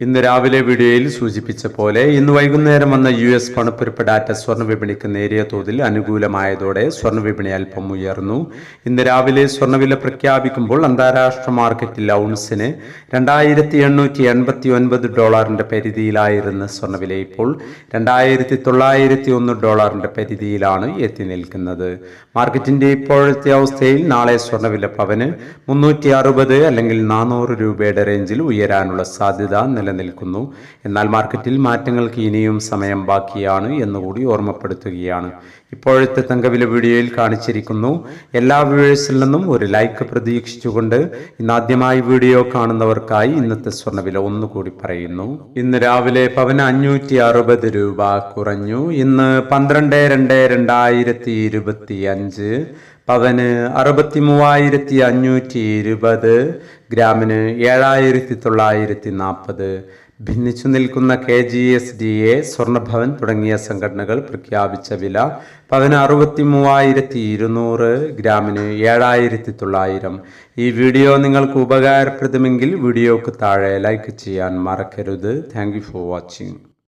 ഇന്ന് രാവിലെ വീഡിയോയിൽ സൂചിപ്പിച്ച പോലെ ഇന്ന് വൈകുന്നേരം വന്ന യു എസ് പണപ്പെരുപ്പ് ഡാറ്റ സ്വർണ വിപണിക്ക് നേരിയ തോതിൽ അനുകൂലമായതോടെ സ്വർണ വിപണി അല്പം ഉയർന്നു. ഇന്ന് രാവിലെ സ്വർണവില പ്രഖ്യാപിക്കുമ്പോൾ അന്താരാഷ്ട്ര മാർക്കറ്റിൽ ഔൺസിന് രണ്ടായിരത്തി എണ്ണൂറ്റി എൺപത്തി ഒൻപത് ഡോളറിന്റെ പരിധിയിലായിരുന്ന സ്വർണവില ഇപ്പോൾ രണ്ടായിരത്തി തൊള്ളായിരത്തി ഒന്ന് ഡോളറിന്റെ പരിധിയിലാണ് എത്തി നിൽക്കുന്നത്. മാർക്കറ്റിന്റെ ഇപ്പോഴത്തെ അവസ്ഥയിൽ നാളെ സ്വർണവില പവന് മുന്നൂറ്റി അറുപത് അല്ലെങ്കിൽ നാനൂറ് രൂപയുടെ റേഞ്ചിൽ ഉയരാനുള്ള സാധ്യത നിലനിൽക്കുന്നു എന്നാൽ മാർക്കറ്റിൽ മാറ്റങ്ങൾക്ക് ഇനിയും സമയം ബാക്കിയാണ് എന്നുകൂടി ഓർമ്മപ്പെടുത്തുകയാണ്. ഇപ്പോഴത്തെ തങ്കവില വീഡിയോയിൽ കാണിച്ചിരിക്കുന്നു. എല്ലാ വ്യൂവേഴ്സിൽ നിന്നും ഒരു ലൈക്ക് പ്രതീക്ഷിച്ചുകൊണ്ട് ഇന്ന് ആദ്യമായി വീഡിയോ കാണുന്നവർക്കായി ഇന്നത്തെ സ്വർണവില ഒന്നുകൂടി പറയുന്നു. ഇന്ന് രാവിലെ പവന് അഞ്ഞൂറ്റി അറുപത് രൂപ കുറഞ്ഞു. ഇന്ന് പന്ത്രണ്ട് രണ്ട് രണ്ടായിരത്തി ഇരുപത്തി അഞ്ച് പവന് അറുപത്തി മൂവായിരത്തി അഞ്ഞൂറ്റി ഇരുപത് ഗ്രാമിന് ഏഴായിരത്തി തൊള്ളായിരത്തി നാൽപ്പത് ഭിന്നിച്ചു നിൽക്കുന്ന K G S D A സ്വർണഭവൻ തുടങ്ങിയ സംഘടനകൾ പ്രഖ്യാപിച്ച വില പവന് അറുപത്തി മൂവായിരത്തി ഇരുന്നൂറ് ഗ്രാമിന് ഏഴായിരത്തി തൊള്ളായിരം ഈ വീഡിയോ നിങ്ങൾക്ക് ഉപകാരപ്രദമെങ്കിൽ വീഡിയോക്ക് താഴെ ലൈക്ക് ചെയ്യാൻ മറക്കരുത്. Thank for watching.